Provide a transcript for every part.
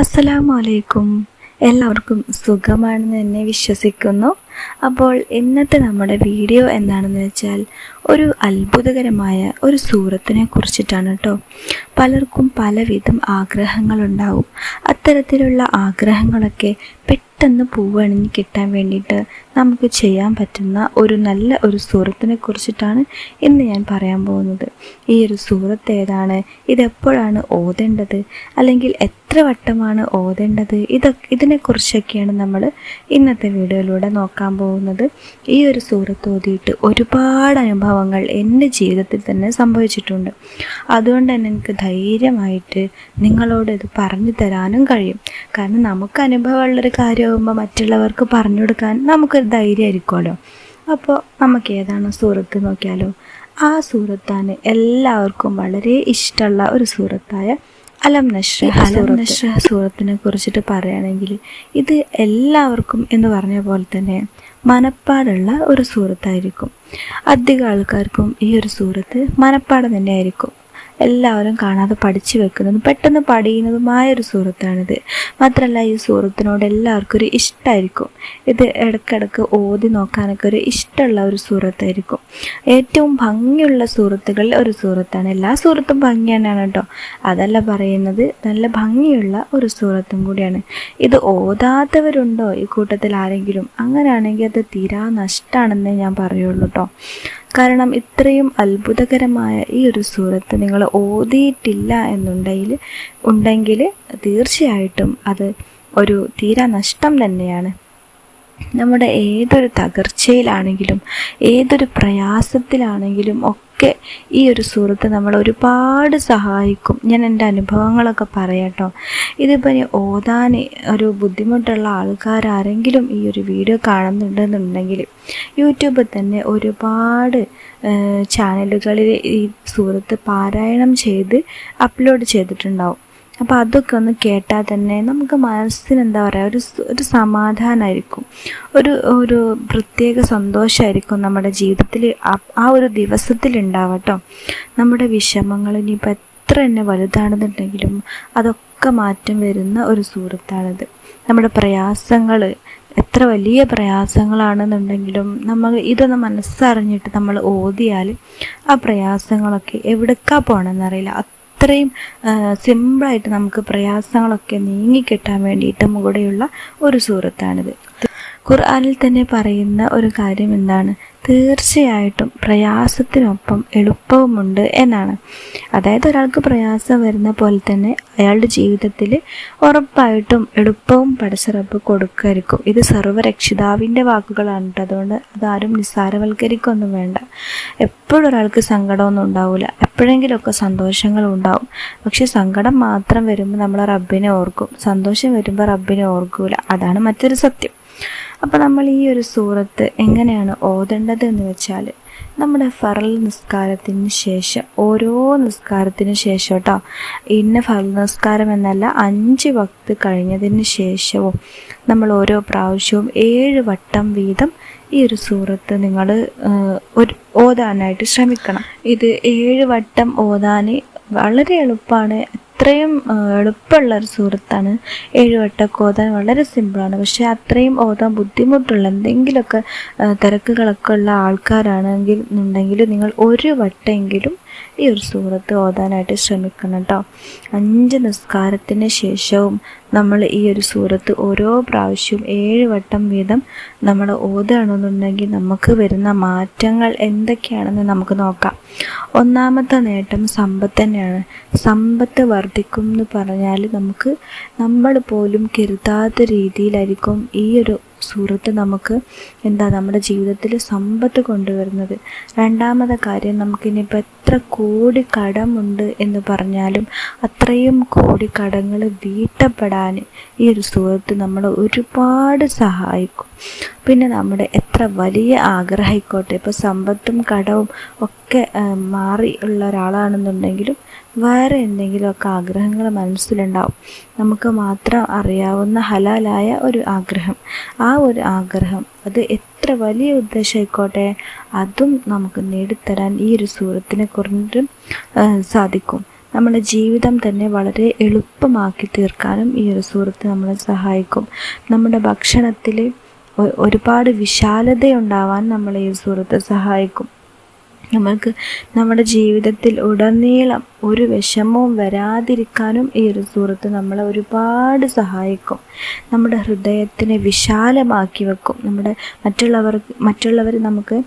അസ്സലാമു അലൈക്കും എല്ലാവർക്കും സുഖമാണെന്ന് തന്നെ വിശ്വസിക്കുന്നു. അപ്പോൾ ഇന്നത്തെ നമ്മുടെ വീഡിയോ എന്താണെന്ന് വെച്ചാൽ ഒരു അത്ഭുതകരമായ ഒരു സൂറത്തിനെ കുറിച്ചിട്ടാണ് കേട്ടോ പലർക്കും പലവിധം ആഗ്രഹങ്ങളുണ്ടാവും. അത്തരത്തിലുള്ള ആഗ്രഹങ്ങളൊക്കെ പെട്ടെന്ന് പൂവണിഞ്ഞ് കിട്ടാൻ വേണ്ടിയിട്ട് നമുക്ക് ചെയ്യാൻ പറ്റുന്ന ഒരു നല്ല ഒരു സൂറത്തിനെ കുറിച്ചിട്ടാണ് ഇന്ന് ഞാൻ പറയാൻ പോകുന്നത്. ഈ ഒരു സൂറത്ത് ഏതാണ്? ഇതെപ്പോഴാണ് ഓതേണ്ടത്? അല്ലെങ്കിൽ എത്ര വട്ടമാണ് ഓതേണ്ടത്. ഇതൊക്കെ ഇതിനെക്കുറിച്ചൊക്കെയാണ് നമ്മൾ ഇന്നത്തെ വീഡിയോയിലൂടെ നോക്കാൻ പോകുന്നത്. ഈ ഒരു സൂറത്ത് ഓതിയിട്ട് ഒരുപാട് അനുഭവങ്ങൾ എന്റെ ജീവിതത്തിൽ തന്നെ സംഭവിച്ചിട്ടുണ്ട്. അതുകൊണ്ട് തന്നെ എനിക്ക് ധൈര്യമായിട്ട് നിങ്ങളോട് ഇത് പറഞ്ഞു തരാനും കഴിയും. കാരണം നമുക്ക് അനുഭവമുള്ളൊരു കാര്യമാകുമ്പോൾ മറ്റുള്ളവർക്ക് പറഞ്ഞു കൊടുക്കാൻ നമുക്കൊരു ധൈര്യമായിരിക്കുമല്ലോ അപ്പോൾ നമുക്ക് ഏതാണ് സൂറത്ത് നോക്കിയാലോ? ആ സൂറത്താണ് എല്ലാവർക്കും വളരെ ഇഷ്ടമുള്ള ഒരു സൂറത്തായ അലം നഷ്ര അലം നഷ്ര സൂറത്തിനെ കുറിച്ചിട്ട് പറയുകയാണെങ്കിൽ ഇത് എല്ലാവർക്കും എന്ന് പറഞ്ഞ പോലെ തന്നെ മനപ്പാടുള്ള ഒരു സൂറത്തായിരിക്കും. അധികം ആൾക്കാർക്കും ഈ ഒരു സൂറത്ത് മനപ്പാടം തന്നെയായിരിക്കും. എല്ലാവരും കാണാതെ പഠിച്ചു വെക്കുന്നതും പെട്ടെന്ന് പഠിയുന്നതുമായ ഒരു സൂറത്താണിത് മാത്രമല്ല ഈ സൂറത്തിനോട് എല്ലാവർക്കും ഒരു ഇഷ്ടമായിരിക്കും ഇത് ഇടയ്ക്കിടയ്ക്ക് ഓതി നോക്കാനൊക്കെ ഒരു ഇഷ്ടമുള്ള ഒരു സൂറത്തായിരിക്കും ഏറ്റവും ഭംഗിയുള്ള സൂറത്തുകളിൽ ഒരു സൂറത്താണ് എല്ലാ സൂറത്തും ഭംഗി തന്നെയാണ് കേട്ടോ. അതല്ല പറയുന്നത് നല്ല ഭംഗിയുള്ള ഒരു സൂറത്തും കൂടിയാണ്. ഇത് ഓതാത്തവരുണ്ടോ? ഈ കൂട്ടത്തിൽ ആരെങ്കിലും? അങ്ങനെയാണെങ്കിൽ അത് തീരാ നഷ്ടമാണെന്നേ ഞാൻ പറയുള്ളൂ കേട്ടോ. കാരണം ഇത്രയും അത്ഭുതകരമായ ഈ ഒരു സൂറത്ത് നിങ്ങൾ ഓതിയിട്ടില്ല എന്നുണ്ടെങ്കിൽ ഉണ്ടെങ്കിൽ തീർച്ചയായിട്ടും അത് ഒരു തീരാ നഷ്ടം തന്നെയാണ്. നമ്മുടെ ഏതൊരു തകർച്ചയിലാണെങ്കിലും ഏതൊരു പ്രയാസത്തിലാണെങ്കിലും ഒക്കെ ഈ ഒരു സുഹൃത്ത് നമ്മൾ ഒരുപാട് സഹായിക്കും. ഞാൻ എന്റെ അനുഭവങ്ങളൊക്കെ പറയാട്ടോ ഇതിപ്പോൾ ഓതാൻ ഒരു ബുദ്ധിമുട്ടുള്ള ആൾക്കാരാരെങ്കിലും ഈ ഒരു വീഡിയോ കാണുന്നുണ്ടെന്നുണ്ടെങ്കിൽ യൂട്യൂബിൽ തന്നെ ഒരുപാട് ചാനലുകളിൽ ഈ സുഹൃത്ത് പാരായണം ചെയ്ത് അപ്ലോഡ് ചെയ്തിട്ടുണ്ടാവും. അപ്പോൾ അതൊക്കെ ഒന്ന് കേട്ടാൽ തന്നെ നമുക്ക് മനസ്സിന് എന്താ പറയുക ഒരു ഒരു സമാധാനമായിരിക്കും ഒരു ഒരു പ്രത്യേക സന്തോഷമായിരിക്കും നമ്മുടെ ജീവിതത്തിൽ ആ ഒരു ദിവസത്തിൽ ഉണ്ടാവട്ടോ നമ്മുടെ വിഷമങ്ങൾ ഇനിയിപ്പോൾ എത്ര തന്നെ വലുതാണെന്നുണ്ടെങ്കിലും അതൊക്കെ മാറ്റം വരുന്ന ഒരു സുഹൃത്താണിത്. നമ്മുടെ പ്രയാസങ്ങൾ എത്ര വലിയ പ്രയാസങ്ങളാണെന്നുണ്ടെങ്കിലും നമ്മൾ ഇതൊന്ന് മനസ്സറിഞ്ഞിട്ട് നമ്മൾ ഓതിയാൽ ആ പ്രയാസങ്ങളൊക്കെ എവിടേക്കാ പോകണമെന്നറിയില്ല അത്രയും സിമ്പിളായിട്ട് നമുക്ക് പ്രയാസങ്ങളൊക്കെ നീങ്ങിക്കിട്ടാൻ വേണ്ടിയിട്ടും കൂടെയുള്ള ഒരു സൂറത്താണിത്. ഖുർആാനിൽ തന്നെ പറയുന്ന ഒരു കാര്യം എന്താണ്? തീർച്ചയായിട്ടും പ്രയാസത്തിനൊപ്പം എളുപ്പവുമുണ്ട് എന്നാണ്. അതായത് ഒരാൾക്ക് പ്രയാസം വരുന്ന പോലെ തന്നെ അയാളുടെ ജീവിതത്തിൽ ഉറപ്പായിട്ടും എളുപ്പവും പടച്ചിറപ്പ് കൊടുക്കായിരിക്കും. ഇത് സർവരക്ഷിതാവിന്റെ വാക്കുകളാണ് കേട്ടോ അതുകൊണ്ട് അതാരും നിസ്സാരവൽക്കരിക്കൊന്നും വേണ്ട. എപ്പോഴും ഒരാൾക്ക് സങ്കടമൊന്നും ഉണ്ടാവില്ല എപ്പോഴെങ്കിലുമൊക്കെ സന്തോഷങ്ങൾ ഉണ്ടാവും. പക്ഷെ സങ്കടം മാത്രം വരുമ്പോൾ നമ്മൾ റബ്ബിനെ ഓർക്കും. സന്തോഷം വരുമ്പോൾ റബ്ബിനെ ഓർക്കൂല. അതാണ് മറ്റൊരു സത്യം. അപ്പോൾ നമ്മൾ ഈ ഒരു സൂറത്ത് എങ്ങനെയാണ് ഓതേണ്ടത് എന്ന് വെച്ചാൽ നമ്മുടെ ഫറൽ നിസ്കാരത്തിന് ശേഷം ഓരോ നിസ്കാരത്തിന് ശേഷം കേട്ടോ ഇന്ന ഫറൽ നിസ്കാരം എന്നല്ല അഞ്ച് വക്ത് കഴിഞ്ഞതിന് ശേഷവും നമ്മൾ ഓരോ പ്രാവശ്യവും ഏഴ് വട്ടം വീതം ഈ ഒരു സൂറത്ത് നിങ്ങൾ ഒരു ഓതാനായിട്ട് ശ്രമിക്കണം. ഇത് ഏഴ് വട്ടം ഓതാൻ വളരെ എളുപ്പമാണ് അത്രയും എളുപ്പമുള്ള ഒരു സുഹൃത്താണ്. ഏഴുവട്ടമൊക്കെ ഓതാൻ വളരെ സിമ്പിളാണ്. പക്ഷേ അത്രയും ഓതാൻ ബുദ്ധിമുട്ടുള്ള എന്തെങ്കിലുമൊക്കെ തിരക്കുകളൊക്കെ ഉള്ള ആൾക്കാരാണെങ്കിൽ എന്നുണ്ടെങ്കിൽ നിങ്ങൾ ഒരു വട്ടമെങ്കിലും ഈ ഒരു സുഹൃത്ത് ഓതാനായിട്ട് ശ്രമിക്കണം കേട്ടോ. അഞ്ച് നിസ്കാരത്തിന് ശേഷവും നമ്മൾ ഈ ഒരു സൂറത്ത് ഓരോ പ്രാവശ്യവും ഏഴ് വട്ടം വീതം നമ്മൾ ഓതുകയാണെന്നുണ്ടെങ്കിൽ നമുക്ക് വരുന്ന മാറ്റങ്ങൾ എന്തൊക്കെയാണെന്ന് നമുക്ക് നോക്കാം. ഒന്നാമത്തെ നേട്ടം സമ്പത്ത് തന്നെയാണ്. സമ്പത്ത് വർദ്ധിക്കും എന്ന് പറഞ്ഞാൽ നമുക്ക് നമ്മൾ പോലും കരുതാത്ത രീതിയിലായിരിക്കും ഈ ഒരു സൂറത്ത് നമുക്ക് എന്താ നമ്മുടെ ജീവിതത്തിൽ സമ്പത്ത് കൊണ്ടുവരുന്നത്? രണ്ടാമത്തെ കാര്യം നമുക്കിനിയിപ്പോൾ എത്ര കോടി കടമുണ്ട് എന്ന് പറഞ്ഞാലും അത്രയും കോടി കടങ്ങൾ വീട്ടപ്പെടാൻ ഈ ഒരു സൂറത്ത് നമ്മളെ ഒരുപാട് സഹായിക്കും. പിന്നെ നമ്മുടെ എത്ര വലിയ ആഗ്രഹമായിക്കോട്ടെ. ഇപ്പോൾ സമ്പത്തും കടവും ഒക്കെ മാറി ഉള്ള ഒരാളാണെന്നുണ്ടെങ്കിലും വേറെ എന്തെങ്കിലുമൊക്കെ ആഗ്രഹങ്ങൾ മനസ്സിലുണ്ടാവും. നമുക്ക് മാത്രം അറിയാവുന്ന ഹലാലായ ഒരു ആഗ്രഹം. ആ ഒരു ആഗ്രഹം അത് എത്ര വലിയ ഉദ്ദേശമായിക്കോട്ടെ അതും നമുക്ക് നേടിത്തരാൻ ഈ ഒരു സൂറത്തിനെ കുറഞ്ഞിട്ടും സാധിക്കും. നമ്മുടെ ജീവിതം തന്നെ വളരെ എളുപ്പമാക്കി തീർക്കാനും ഈ ഒരു സൂറത്ത് നമ്മളെ സഹായിക്കും. നമ്മുടെ ഭക്ഷണത്തിൽ ഒരുപാട് വിശാലതയുണ്ടാവാൻ നമ്മളെ ഈ സുഹൃത്ത് സഹായിക്കും. നമ്മൾക്ക് നമ്മുടെ ജീവിതത്തിൽ ഉടനീളം ഒരു വിഷമവും വരാതിരിക്കാനും ഈ ഒരു സുഹൃത്ത് നമ്മളെ ഒരുപാട് സഹായിക്കും. നമ്മുടെ ഹൃദയത്തിനെ വിശാലമാക്കി വെക്കും. നമ്മുടെ മറ്റുള്ളവർ മറ്റുള്ളവർ നമുക്ക്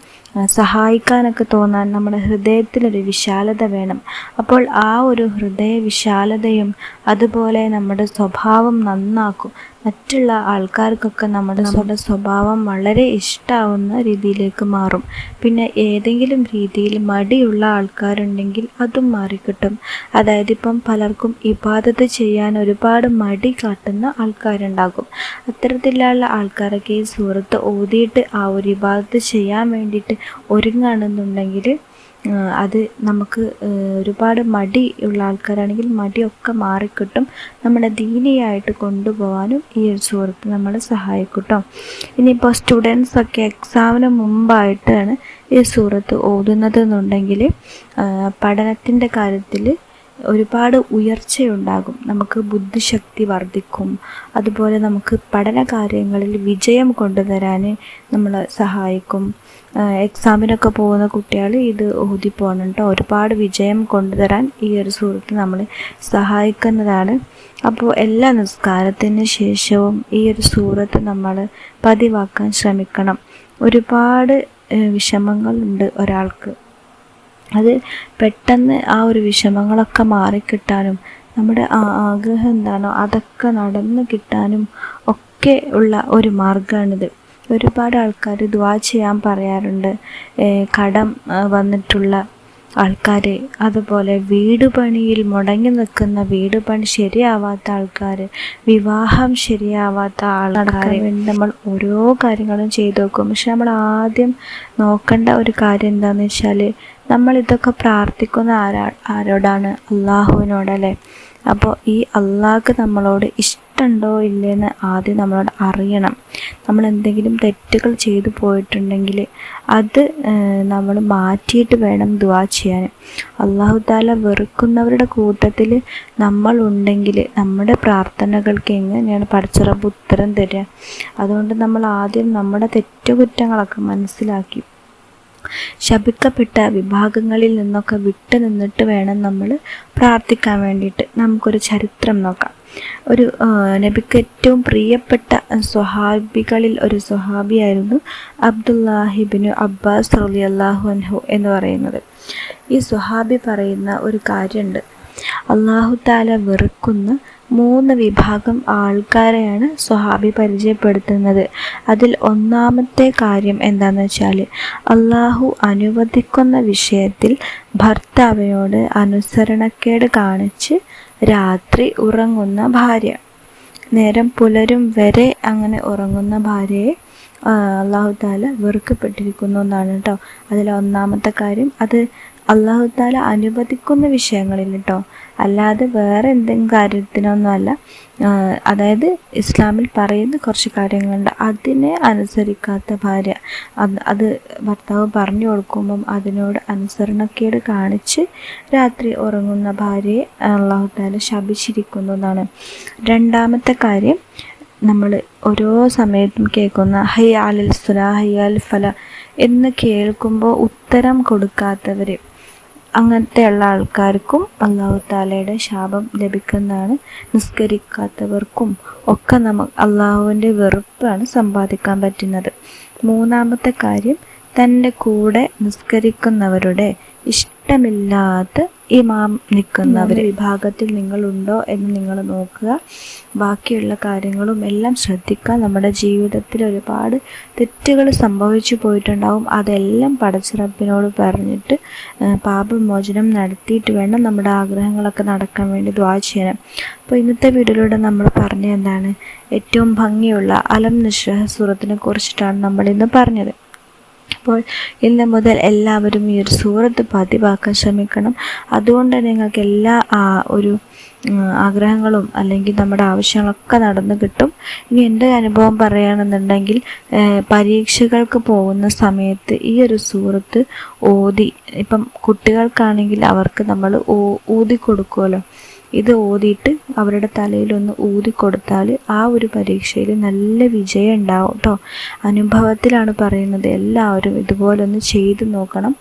സഹായിക്കാനൊക്കെ തോന്നാൻ നമ്മുടെ ഹൃദയത്തിനൊരു വിശാലത വേണം. അപ്പോൾ ആ ഒരു ഹൃദയ വിശാലതയും അതുപോലെ നമ്മുടെ സ്വഭാവം നന്നാക്കും. മറ്റുള്ള ആൾക്കാർക്കൊക്കെ നമ്മുടെ നമ്മുടെ സ്വഭാവം വളരെ ഇഷ്ടാവുന്ന രീതിയിലേക്ക് മാറും. പിന്നെ ഏതെങ്കിലും രീതിയിൽ മടിയുള്ള ആൾക്കാരുണ്ടെങ്കിൽ അതും മാറിക്കിട്ടും. അതായത് ഇപ്പം പലർക്കും ഇബാദത്ത് ചെയ്യാൻ ഒരുപാട് മടി കാട്ടുന്ന ആൾക്കാരുണ്ടാകും. അത്തരത്തിലുള്ള ആൾക്കാരൊക്കെ ഈ സൂറത്ത് ഓതിയിട്ട് ആ ഒരു ഇബാദത്ത് ചെയ്യാൻ വേണ്ടിയിട്ട് ഒരുങ്ങുകയാണെന്നുണ്ടെങ്കിൽ അത് നമുക്ക് ഒരുപാട് മടി ഉള്ള ആൾക്കാരാണെങ്കിൽ മടിയൊക്കെ മാറിക്കിട്ടും. നമ്മുടെ ദീനിയായിട്ട് കൊണ്ടുപോകാനും ഈ ഒരു സുഹൃത്ത് നമ്മളെ സഹായിക്കട്ടോ. ഇനിയിപ്പോൾ സ്റ്റുഡൻസൊക്കെ എക്സാമിന് മുമ്പായിട്ടാണ് ഈ സൂറത്ത് ഓതുന്നത് എന്നുണ്ടെങ്കിൽ പഠനത്തിന്റെ കാര്യത്തിൽ ഒരുപാട് ഉയർച്ചയുണ്ടാകും. നമുക്ക് ബുദ്ധിശക്തി വർദ്ധിക്കും. അതുപോലെ നമുക്ക് പഠന കാര്യങ്ങളിൽ വിജയം കൊണ്ടുതരാൻ നമ്മളെ സഹായിക്കും. എക്സാമിനൊക്കെ പോകുന്ന കുട്ടികൾ ഇത് ഊതി പോകണം കേട്ടോ ഒരുപാട് വിജയം കൊണ്ടുതരാൻ ഈ ഒരു സുഹൃത്ത് നമ്മളെ സഹായിക്കുന്നതാണ്. അപ്പോൾ എല്ലാ നിസ്കാരത്തിന് ശേഷവും ഈ ഒരു സൂറത്ത് നമ്മൾ പതിവാക്കാൻ ശ്രമിക്കണം. ഒരുപാട് വിഷമങ്ങളുണ്ട് ഒരാൾക്ക്. അത് പെട്ടെന്ന് ആ ഒരു വിഷമങ്ങളൊക്കെ മാറിക്കിട്ടാനും നമ്മുടെ ആഗ്രഹം എന്താണോ അതൊക്കെ നടന്നു കിട്ടാനും ഒക്കെ ഉള്ള ഒരു മാർഗമാണിത് ഒരുപാട് ആൾക്കാർ ദ്വാ ചെയ്യാൻ പറയാറുണ്ട്. കടം വന്നിട്ടുള്ള ആൾക്കാർ അതുപോലെ വീട് പണിയിൽ മുടങ്ങി നിൽക്കുന്ന വീട് പണി ശരിയാവാത്ത ആൾക്കാർ വിവാഹം ശരിയാവാത്ത ആൾക്കാർ വേണ്ടി നമ്മൾ ഓരോ കാര്യങ്ങളും ചെയ്തു നോക്കും. പക്ഷെ നമ്മൾ ആദ്യം നോക്കേണ്ട ഒരു കാര്യം എന്താണെന്ന് വെച്ചാൽ നമ്മൾ ഇതൊക്കെ പ്രാർത്ഥിക്കുന്ന ആരാ ആരോടാണ്? അള്ളാഹുവിനോടല്ലേ? അപ്പോൾ ഈ അള്ളാഹ്ക്ക് നമ്മളോട് ഇഷ്ടമുണ്ടോ ഇല്ലയെന്ന് ആദ്യം നമ്മളോട് അറിയണം. നമ്മൾ എന്തെങ്കിലും തെറ്റുകൾ ചെയ്തു പോയിട്ടുണ്ടെങ്കിൽ അത് നമ്മൾ മാറ്റിയിട്ട് വേണം ദുവാ ചെയ്യാൻ. അള്ളാഹു താല വെറുക്കുന്നവരുടെ കൂട്ടത്തിൽ നമ്മൾ ഉണ്ടെങ്കിൽ നമ്മുടെ പ്രാർത്ഥനകൾക്ക് എങ്ങനെയാണ് പടച്ചിറപ്പ് ഉത്തരം തരിക അതുകൊണ്ട് നമ്മൾ ആദ്യം നമ്മുടെ തെറ്റുകുറ്റങ്ങളൊക്കെ മനസ്സിലാക്കി. ശപിക്കപ്പെട്ട വിഭാഗങ്ങളിൽ നിന്നൊക്കെ വിട്ടു നിന്നിട്ട് വേണം നമ്മൾ പ്രാർത്ഥിക്കാൻ വേണ്ടിയിട്ട്. നമുക്കൊരു ചരിത്രം നോക്കാം. ഒരു നബിക്ക് ഏറ്റവും പ്രിയപ്പെട്ട സ്വഹാബികളിൽ ഒരു സ്വഹാബിയായിരുന്നു അബ്ദുല്ലാഹിബിനു അബ്ബാസ് റലി അള്ളാഹു അൻഹു എന്ന് പറയുന്നത്. ഈ സ്വഹാബി പറയുന്ന ഒരു കാര്യമുണ്ട്. അള്ളാഹു താല വെറുക്കുന്ന മൂന്ന് വിഭാഗം ആൾക്കാരെയാണ് സ്വഹാബി പരിചയപ്പെടുത്തുന്നത്. അതിൽ ഒന്നാമത്തെ കാര്യം എന്താണെന്ന് വെച്ചാൽ അള്ളാഹു അനുവദിക്കുന്ന വിഷയത്തിൽ ഭർത്താവിനോട് അനുസരണക്കേട് കാണിച്ച് രാത്രി ഉറങ്ങുന്ന ഭാര്യ. നേരം പുലരും വരെ അങ്ങനെ ഉറങ്ങുന്ന ഭാര്യയെ അള്ളാഹു താല വെറുക്കപ്പെട്ടിരിക്കുന്നു എന്നാണ് കേട്ടോ അതിലെ ഒന്നാമത്തെ കാര്യം അത് അള്ളാഹു താല അനുവദിക്കുന്ന വിഷയങ്ങളിൽ കേട്ടോ അല്ലാതെ വേറെ എന്തെങ്കിലും കാര്യത്തിനൊന്നുമല്ല. അതായത് ഇസ്ലാമിൽ പറയുന്ന കുറച്ച് കാര്യങ്ങളുണ്ട്. അതിനെ അനുസരിക്കാത്ത ഭാര്യ. അത് ഭർത്താവ് പറഞ്ഞു കൊടുക്കുമ്പം അതിനോട് അനുസരണക്കേട് കാണിച്ച് രാത്രി ഉറങ്ങുന്ന ഭാര്യയെ അള്ളാഹു താല ശപിച്ചിരിക്കുന്നു എന്നാണ്. രണ്ടാമത്തെ കാര്യം നമ്മൾ ഓരോ സമയത്തും കേൾക്കുന്ന ഹയ്യാൽ സുല ഹയ്യാൽ ഫല എന്ന് കേൾക്കുമ്പോൾ ഉത്തരം കൊടുക്കാത്തവർ അങ്ങനത്തെയുള്ള ആൾക്കാർക്കും അള്ളാഹു താലയുടെ ശാപം ലഭിക്കുന്നതാണ്. നിസ്കരിക്കാത്തവർക്കും ഒക്കെ നമുക്ക് അള്ളാഹുവിന്റെ വെറുപ്പാണ് സമ്പാദിക്കാൻ പറ്റുന്നത്. മൂന്നാമത്തെ കാര്യം തന്റെ കൂടെ നിസ്കരിക്കുന്നവരുടെ ഇഷ്ടമില്ലാത്ത ഇമാം നിൽക്കുന്നവർ വിഭാഗത്തിൽ നിങ്ങളുണ്ടോ എന്ന് നിങ്ങൾ നോക്കുക. ബാക്കിയുള്ള കാര്യങ്ങളും എല്ലാം ശ്രദ്ധിക്കുക. നമ്മുടെ ജീവിതത്തിൽ ഒരുപാട് തെറ്റുകൾ സംഭവിച്ചു പോയിട്ടുണ്ടാവും. അതെല്ലാം പടച്ചിറപ്പിനോട് പറഞ്ഞിട്ട് പാപമോചനം നടത്തിയിട്ട് വേണം നമ്മുടെ ആഗ്രഹങ്ങളൊക്കെ നടക്കാൻ വേണ്ടി ദ്വാ ചെയ്യണം. അപ്പോൾ ഇന്നത്തെ വീഡിയോയിലൂടെ നമ്മൾ പറഞ്ഞ എന്താണ്? ഏറ്റവും ഭംഗിയുള്ള അലം നിശ്രഹ സുറത്തിനെ കുറിച്ചിട്ടാണ് നമ്മൾ ഇന്ന് പറഞ്ഞത്. അപ്പോൾ ഇന്ന് മുതൽ എല്ലാവരും ഈ ഒരു സൂറത്ത് പതിവാക്കാൻ ശ്രമിക്കണം. അതുകൊണ്ട് നിങ്ങൾക്ക് എല്ലാ ഒരു ആഗ്രഹങ്ങളും അല്ലെങ്കിൽ നമ്മുടെ ആവശ്യങ്ങളൊക്കെ നടന്നു കിട്ടും. ഇനി എന്റെ അനുഭവം പറയുകയാണെന്നുണ്ടെങ്കിൽ പരീക്ഷകൾക്ക് പോകുന്ന സമയത്ത് ഈ ഒരു സൂറത്ത് ഓതി ഇപ്പം കുട്ടികൾക്കാണെങ്കിൽ അവർക്ക് നമ്മൾ ഊതി കൊടുക്കുമല്ലോ ഇത് ഓതിയിട്ട് അവരുടെ തലയിലൊന്ന് ഊതി കൊടുത്താൽ ആ ഒരു പരീക്ഷയിൽ നല്ല വിജയം ഉണ്ടാവും കേട്ടോ അനുഭവത്തിലാണ് പറയുന്നത്. എല്ലാവരും ഇതുപോലെ ഒന്ന് ചെയ്തു നോക്കണം.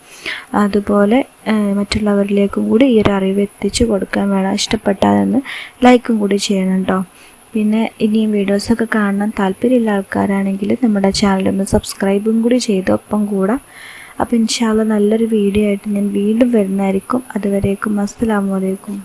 അതുപോലെ മറ്റുള്ളവരിലേക്കും കൂടി ഈ ഒരു അറിവ് എത്തിച്ചു കൊടുക്കാൻ വേണം. ഇഷ്ടപ്പെട്ടാലൊന്ന് ലൈക്കും കൂടി ചെയ്യണം കേട്ടോ പിന്നെ ഇനിയും വീഡിയോസൊക്കെ കാണാൻ താല്പര്യമുള്ള ആൾക്കാരാണെങ്കിൽ നമ്മുടെ ചാനലൊന്ന് സബ്സ്ക്രൈബും കൂടി ചെയ്ത് ഒപ്പം കൂടാം. അപ്പോൾ ഇൻഷാല്ല നല്ലൊരു വീഡിയോ ആയിട്ട് ഞാൻ വീണ്ടും വരുന്നതായിരിക്കും. അതുവരേക്കും അസ്സലാമു അലൈക്കും.